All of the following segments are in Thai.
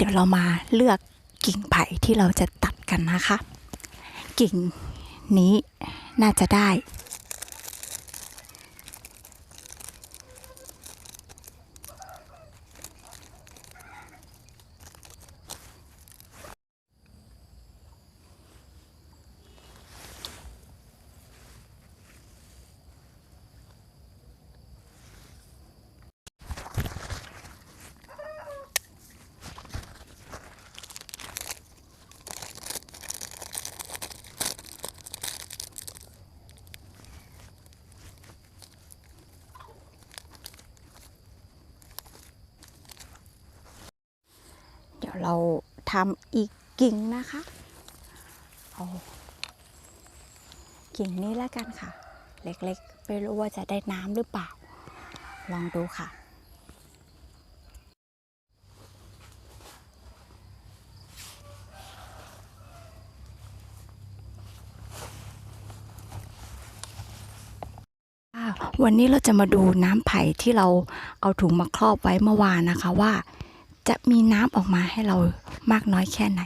เดี๋ยวเรามาเลือกกิ่งไผ่ที่เราจะตัดกันนะคะ กิ่งนี้น่าจะได้ ดี๋ยวเราทำอีกกิ่งนะคะเอากิ่งนี้แล้วกันค่ะ เล็กๆ ไม่รู้ว่าจะได้น้ำหรือเปล่า ลองดูค่ะวันนี้เราจะมาดูน้ำไผ่ที่เราเอาถุงมาครอบไว้เมื่อวานนะคะว่า จะมีน้ำออกมาให้เรามากน้อยแค่ไหน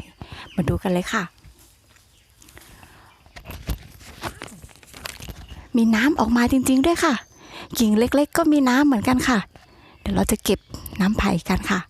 มาดูกันเลยค่ะ มีน้ำออกมาจริง ๆ ด้วยค่ะกิ่งเล็ก ๆ ก็มีน้ำเหมือนกันค่ะ เดี๋ยวเราจะเก็บน้ำไผ่กันค่ะ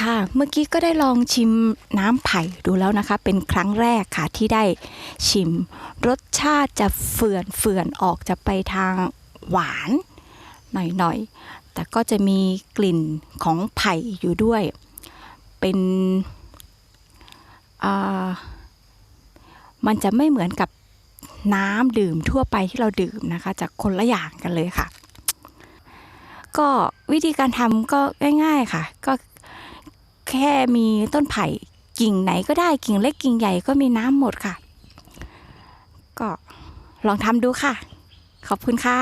ค่ะ เมื่อกี้ก็ได้ลองชิมน้ำไผ่ดูแล้วนะคะ เป็นครั้งแรกค่ะที่ได้ชิม รสชาติจะเฟื่อนเฟื่อนออกจะไปทางหวานหน่อยๆ แต่ก็จะมีกลิ่นของไผ่อยู่ด้วย เป็นมันจะไม่เหมือนกับน้ำดื่มทั่วไปที่เราดื่มนะคะจากคนละอย่างกันเลยค่ะ ก็วิธีการทำก็ง่าย ๆค่ะ ก็ แค่มีต้นไผ่กิ่งไหนก็ได้กิ่งเล็กกิ่งใหญ่ก็มีน้ำหมดค่ะ ก็ลองทำดูค่ะ ขอบคุณค่ะ